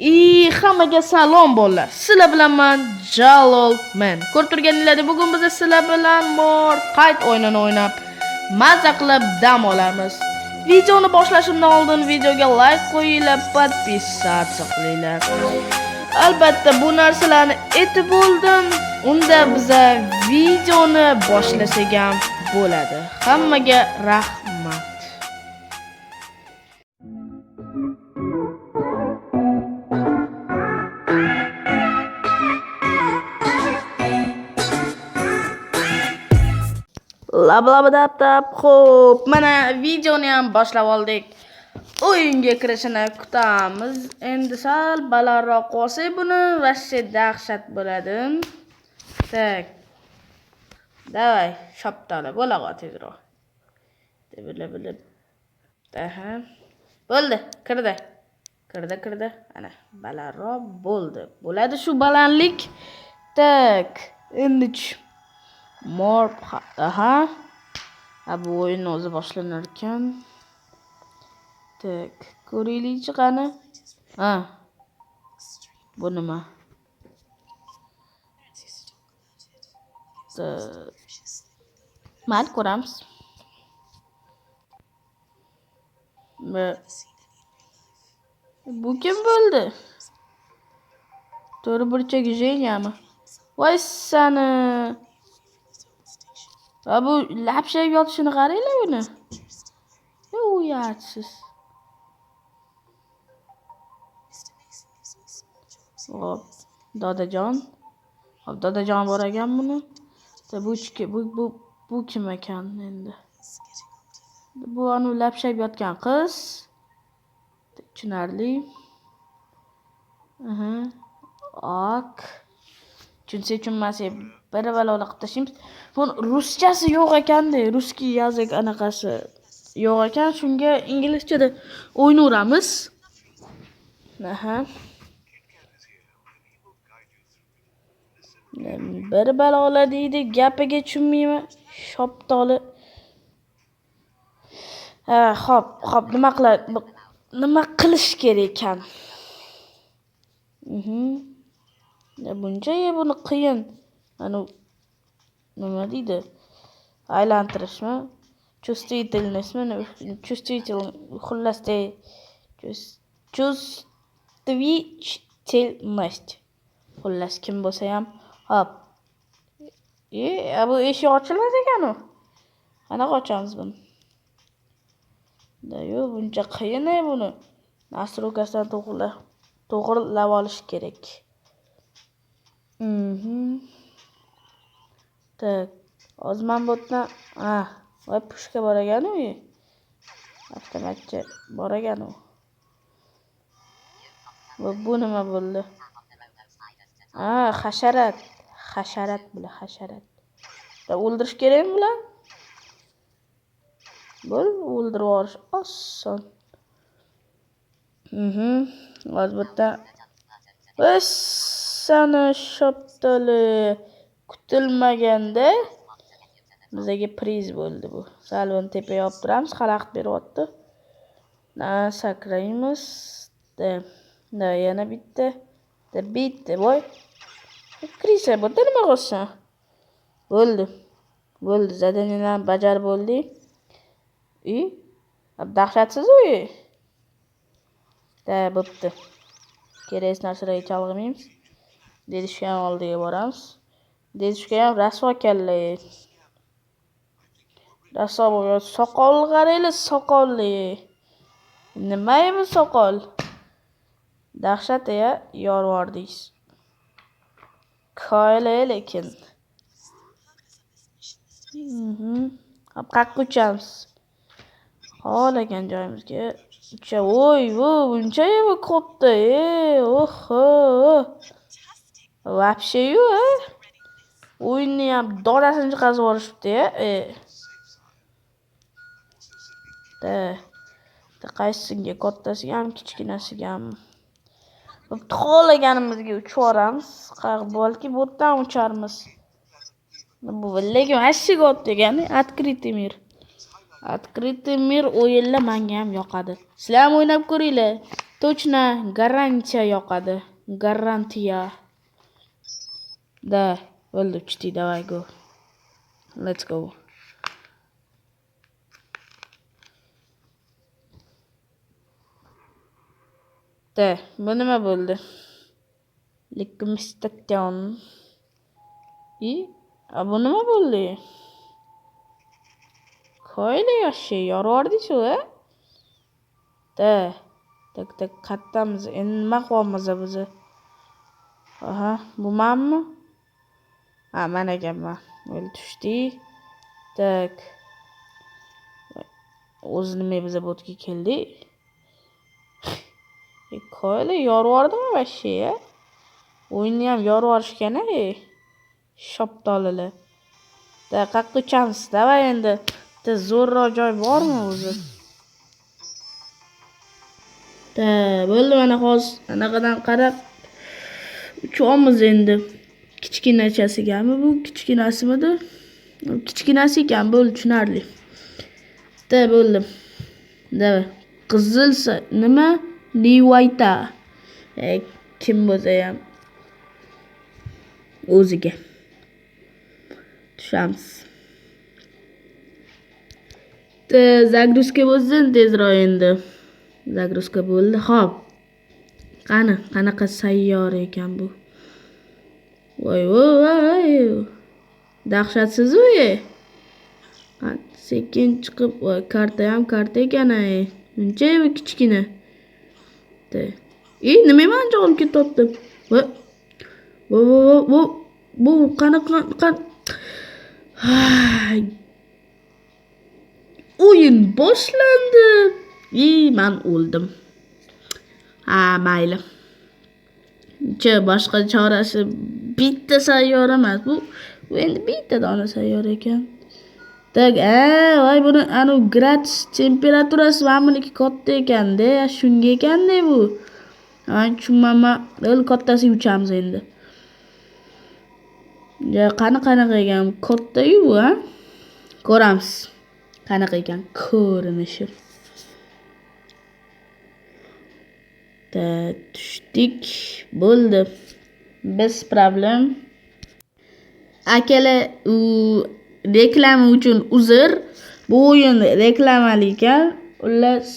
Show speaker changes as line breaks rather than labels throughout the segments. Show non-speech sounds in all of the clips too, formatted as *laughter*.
И hammaga salom bolalar. Sizlar bilan men Jalol men. Ko'rib turganinglardek, bugun biz sizlar bilan bor qayt o'yinini o'ynab, mazza qilib dam olamiz. Videoni boshlashimdan oldin videoga like qo'yinglar, podpisatsiya qilinglar. Albatta bu narsalarni aytib bo'ldim. Unda biza videoni boshlasak ham bo'ladi. Hammaga rahmat. Lab lab dab dab xo'p. Mana videoni ham boshlab oldik. O'yinga kirishini kutamiz. Endi sal balandroq qilsak buni вообще dahshat bo'ladi. Так давай shoptali bo'la tezroq. Bila bila aha bo'ldi kirdi. Kirdi kirdi. Ana balandroq bo'ldi. Bo'ladi shu balandlik. Tak. Endi Mor aha. Ha bu o'yin o'zi boshlanar ekan. Tak, ko'raylikchi qani? Ha. Bu nima? Mayli ko'ramiz. Bu kim bo'ldi? To'g'ri burchak Jenyami? Voy sani. Va bu lapshayib yotishini qaranglar u Uyatsiz. Hop, dodajon. Hop, dodajon bor ekan buni. Bu bu bu bu kim ekan endi? Bu anu lapshayib yotgan qiz. Tushunarli. Aha. Ok. Çünkü çünmesi beraber olarak taşıymış. Bunun Rusçası yok eken Ruski yazık anakası yok eken. Çünkü İngilizce'de oynayamız. Aha. bir balola deydi gapiga tushunmayman shoptoli ha hop hop nima qilar nima qilish kerak ekan Mhm. Buncha buni qiyin. Ana nima deydi? Aylantirishmi? Чувствительностьmi? Чувствитель xullasda чувствительность. Xullas kim bo'lsa ham, hop. E, bu eshik ochilmas ekan u. Qanaqa ochamiz buni? Da yo'q, buncha qiyin buni. Nasrukasidan to'g'rilab, to'g'rilab olish kerak. Mhm. Так. ozmanbotdan mana ha, voy pushka boragan u. Avtomatcha boragan u. Va bu nima bo'ldi? Ha, hasharat. Hasharat bular, hasharat. O'ldirish kerakmi bular? Bo'l, o'ldirib yuborish oson. Mhm. Hozir bu sana shoptali kutilmaganda bizaga priz bo'ldi bu. Sal buni tepaga olib turamiz, xalaqit beryapti. Na sakraymiz. Da yana bitta. Da bitta voy. Krisa bo'ldi nima qilsan? Bo'ldi. Bo'ldi, zadaniyalarni bajarib bo'ldik. И dahshatsiz uy. Da bo'pti. Kerak narsalarga chalg'imaymiz. Dedishga ham oldiga boramiz. Dedishga ham rasvo kalla. Rasvo bo'lgan soqol qaranglar, soqolli. Nima bu soqol? Dahshat ya, yorvordingiz. Koyla lekin. Mhm. Qayerga uchamiz? Xohlagan joyimizga ucha. Voy, bu buncha bu katta. E, oho. Вообще-yu, o'yinni ham dodasini chiqarib yuborishibdi-ya. E. Da. Qaysisiga kattasiga ham, kichkinasiga ham. Xohlaganimizga uchib yuboramiz. Balki bu yerdan ucharmiz. Bu lekin вообще katta ekan, открытый мир. Открытый мир o'yinlar menga ham yoqadi. Sizlar ham o'ynab ko'ringlar. точно garantiya yoqadi garantiya да bo'ldi uchdik давай go let's go da bu nima bo'ldi Lickmestation. И, A bu nima bo'ldi? böyle yaşıyor orduçu. De. Tık tık kattamız inme qo'mizı bizi. Aha, bu menmi? Ha, men ekanman. O'l tushdik. Tık. O'zi nima biza bu yerga keldik? E, koyla yorvordimi vashshiya? O'yinni ham yorib yuborishgan-a, shoptolili. Da, qaqqa uchamiz, davay endi. De zorla acayip var mı uzun? De böyle bana koz. Ne kadar karar. Çoğumuz indi. Kichkinachasi gami bu kichkinasimidi? Kichkinasi ekan bo'ldi tushunarli. Da bo'ldi. Da qizil nima? Liwayta. E, kim bo'lsa ham o'ziga. Tushamiz. Загрузка bo'lsin tezroq endi. Загрузка bo'ldi ho'p qani qanaqa sayyora ekan bu? Voy voy dahshatsizu e sekin chiqib voy karta ham karta ekan ay. Buncha kichkina. E nima mancha olib ketyapti bu bu qanaqa *sighs* o'yin boshlandi и man o'ldim ha mayli. Chi boshqa chorasi bitta sayyora emas bu bu endi bitta dona sayyora ekan tak a voy buni anavi gratis temperaturasi manimniki katta ekanda shunga ekanda bu. Man tushunmayman kattasiga uchamiz endi. Ja qani qanaqa ekan katta-yu bu a ko'ramiz qanaqa ekan? Ko'rinishi tushdik. Bo'ldi. Без problem. Akalar u reklama uchun uzr. Bu o'yin reklamali ekan xullas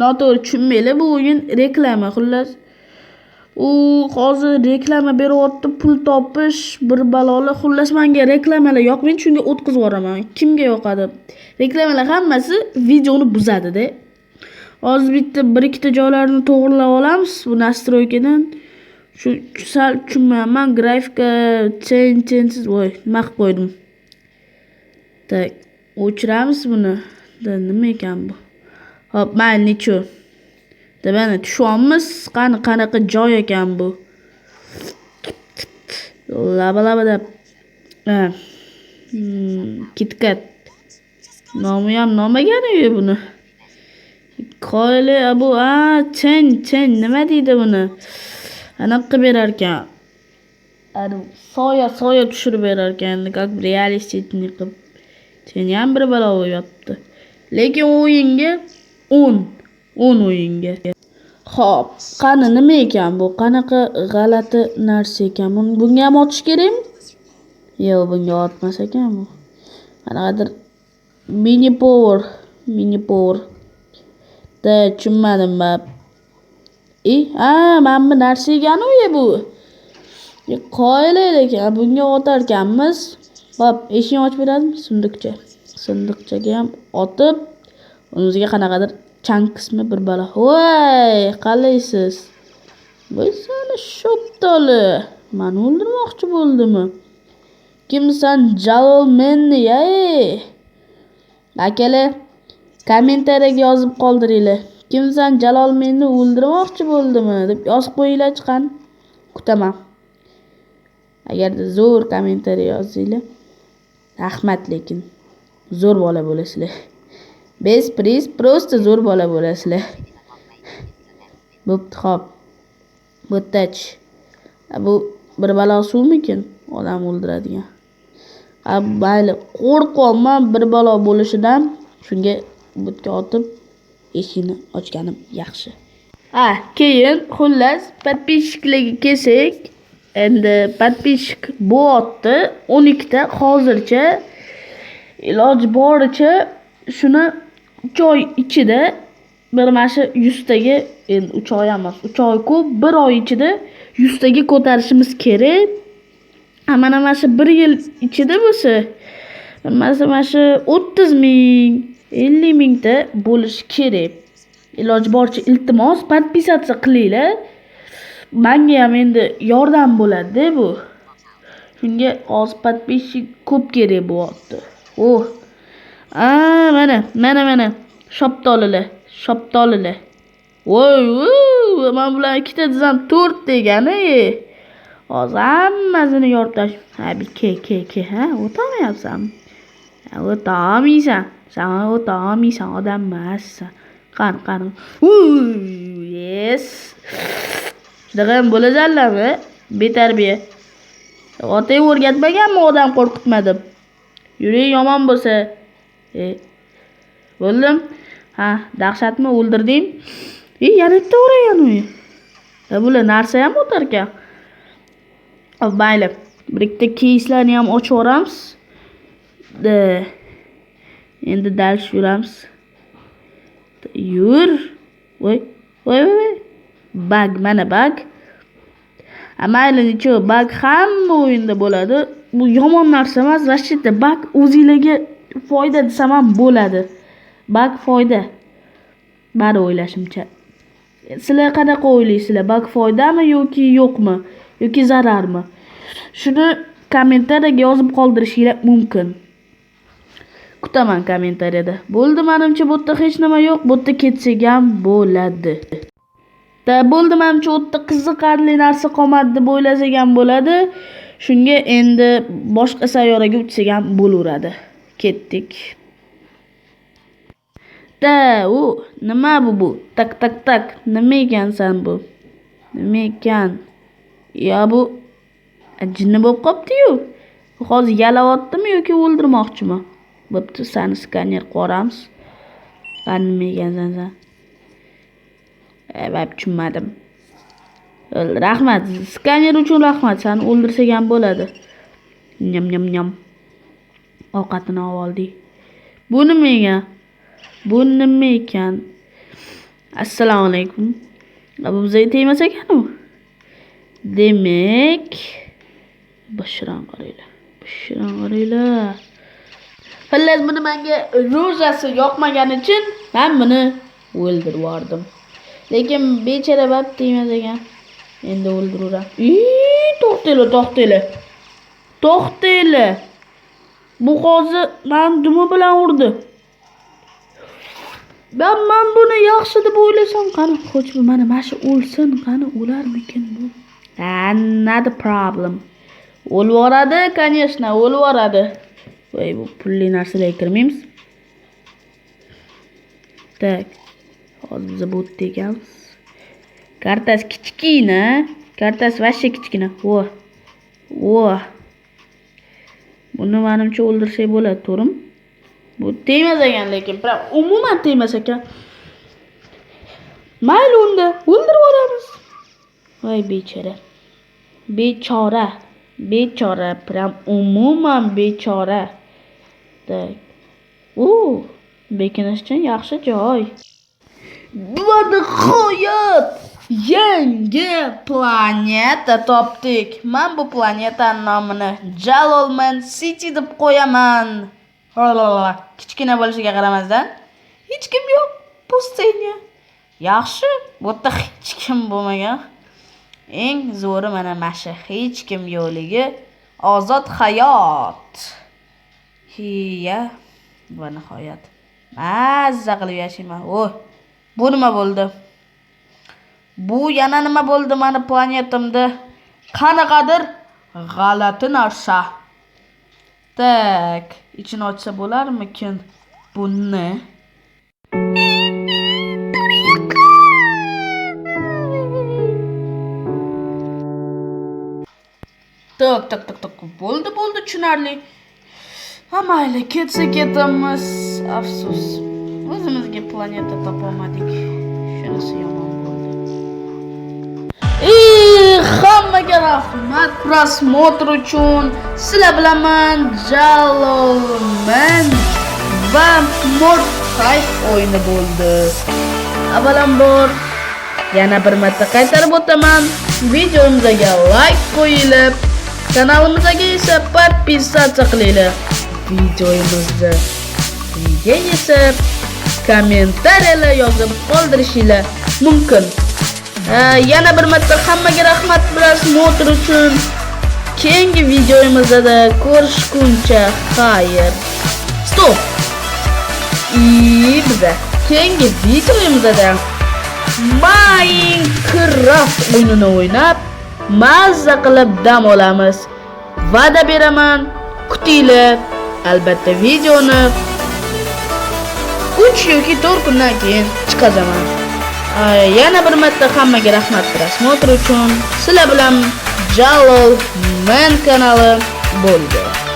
noto'g'ri tushunmanglar bu o'yin reklama. Xullas u hozir reklama beryapti pul topish bir balolar xullas menga reklamalar yoqmaydi shunga o'tkazib yuboraman kimga yoqadi reklamalar hammasi videoni buzadida hozir bitta bir ikkita joylarini to'g'irlab olamiz bu настройкаdan shu sal tushunmayapman grafika teng tengsiz voy nima qilib qo'ydim так o'chiramiz buni nima ekan bu hop mayli nechun mana tushyapmiz qani qanaqa joy ekan bu laba laba deb kitkat nomi ham nom ekanu buni qoyili bu a chang chang nima deydi buni anaqa qilib berar ekan soya soya tushirib berar ekan как реалистичный qilib seni ham bir balo bo'lyapti lekin o'yinga o'n o'n o'yinga Xo'p, qani nima ekan bu? Qanaqa g'alati narsa ekan? Bunga ham otish kerakmi? Yo'q, bunga otmas ekan bu. Qanaqadir mini power, mini power. Da tushunmadim man. E, a, mana bu narsa ekan u bu. E, Qoyillar ekan, bunga otar ekanmiz. Hop, eshikni ochib beradimi? Sunduqcha. Sunduqchaga ham otib, o'zimizga qanaqadir chankismi bir balo voy qalaysiz voy sani shoptoli mani o'ldirmoqchi bo'ldimi kimsan jalolmenni ey? Akalar kommentariyaga yozib qoldiringlar kimsan jalolmenni o'ldirmoqchi bo'ldimi deb yozib qo'yinglar chiqan kutaman agarda zo'r kommentariy yozsanglar rahmat lekin zo'r bola bo'lasizlar Bez priz просто zo'r bola bo'lasizlar. Bo'pti, ho'p bu yerdachi Bu bir balo suvmikin? Odam o'ldiradigan. Mayli, qo'rqyapman bir balo bo'lishidan. Shunga butga otib eshikni ochganim yaxshi. ha keyin xullas подписчикlarga kelsak endi подписчик bo'lyapti o'n ikkita hozircha iloji boricha shuni uch oy ichida bir mana shu yuztaga endi uch oy emas uch oyku bir oy ichida yuztaga ko'tarishimiz kerak Ha, mana mana shu bir yil ichida bo'lsa masalan mana shu o'ttiz ming ellik mingta bo'lishi kerak iloji boricha iltimos подписаться qilinglar manga ham endi yordam bo'ladida bu shunga hozir подписчик ko'p kerak bo'lyapti oh a mana mana mana. Shoptolilar shoptolilar voy voy man bular ikkita desam to'rt degani. Hozir hammasini yoritash ha ke ke ke ha o'tolmayapsanmi ha o'tolmaysan. San o'tolmaysan odam emassan qani qani. Yes. Shunaqa ham bo'lasanlarmi betarbiya. Otang o'rgatmaganmi odam qo'rqitma deb yuring yomon bo'lsa e ha dahshatmi o'ldirding? E yana bitta o'ragan e, bular narsa ham o'tarkan. Ekan mayli bir ikkita keyslarni ham ochib yuboramiz. Endi dals yuramiz yur. Voy voy voy voy. Bag mana bag. Mayli ничего bag hamma o'yinda bo'ladi. Bu yomon narsa emas вообще bag o'zinglarga foyda desam ham bo'ladi bag foyda mani o'ylashimcha sizlar qanaqa o'ylaysizlar? Bag foydami yoki yo'qmi? Yoki zararmi? Shuni kommentariyaga yozib qoldirishinglar mumkin. Kutaman kommentariyada. Bo'ldi manimcha bu yerda hech nima yo'q bu yerda ketsak ham bo'ladi. Bo'ldi manimcha u yerda qiziqarli narsa qolmadi deb o'ylasak ham bo'ladi. Shunga endi boshqa sayyoraga uchsak ham bo'laveradi ketdik da u nima bu bu. Tak tak tak. Nima ekansan bu. Nima ekan yo bu jinni bo'lib qolibdiyu hozir yalayaptimi yoki o'ldirmoqchimi? Bo'pti sani skaner qilib yuboramiz nima ekansan san e baribir tushunmadim. Rahmat. Skaner uchun rahmat. Sani o'ldirsak ham bo'ladi. Nyam nyam nyam ovqatini oldik. Bu nima ekan bu nima ekan? Assalomu alaykum. Bizga tegmas ekan u demak boshidan qaranglar boshidan qaranglar. Xullas buni menga ro'zasi yoqmagani uchun men buni o'ldirib yubordim. Lekin bechora bab tegmas ekan. Endi o'ldiraveram to'xtanglar to'xtanglar. To'xtanglar bu hozir mani dumi bilan urdi man man buni yaxshi deb o'ylasam qani xo'sh bu mana mana shu o'lsin qani o'larmikin bu ha not a problem o'lib yuboradi конечно o'lib yuboradi voy bu pulli narsalarga kirmaymiz так hozir biz bu yerda ekanmiz kartasi kichkina kartasi вообще kichkina vo vo Buni manimcha o'ldirsak bo'ladi to'g'rimi? Bu tegmas ekan lekin прям umuman tegmas ekan. Mayli unda o'ldirib yuboramiz voy bechora. Bechora bechora прям umuman bechora. Так u bekinishchan yaxshi joy. Va nihoyat yangi planeta topdik. Man bu planetani nomini jalolman city deb qo'yaman. Kichkina bo'lishiga qaramasdan. Hech kim yo'q. Пустыня yaxshi. Bu yerda hech kim bo'lmagan. Eng zo'ri mana mana shu hech kim yo'qligi ozod hayot. Hiya. Va nihoyat. Mazza qilib yashayman. Voy bu nima bo'ldi? Bu yana nima bo'ldi mani planetamda qanaqadir g'alati narsa tak ichini ochsa bo'larmikin buni tak tak tak tak bo'ldi bo'ldi tushunarli. Ha mayli ketsa ketamiz. Afsus o'zimizga planeta topolmadik. Shunisi yomon. hammaga rahmat prosmotr uchun sizlar bilaman jalolman va mortayf o'yini bo'ldi avvalambor yana bir marta qaytarib o'taman videomizga like qo'yilib kanalimizga esa подписаться qilinglar videomizni quyga esa kommentariyalar yozib qoldirishinglar mumkin Ha, Yana bir marta hammaga rahmat prosmotr uchun. Keyingi videomizda ko'rishguncha xayr. Stop. И biza. Keyingi videomizda Minecraft o'yinini o'ynab mazza qilib dam olamiz. Va'da beraman kutinglar. Albatta videoni 3 yoki 4 kundan keyin chiqazaman. Yana bir marta hammaga rahmat prosmotr uchun sizlar bilan Jalol Men kanali bo'ldi.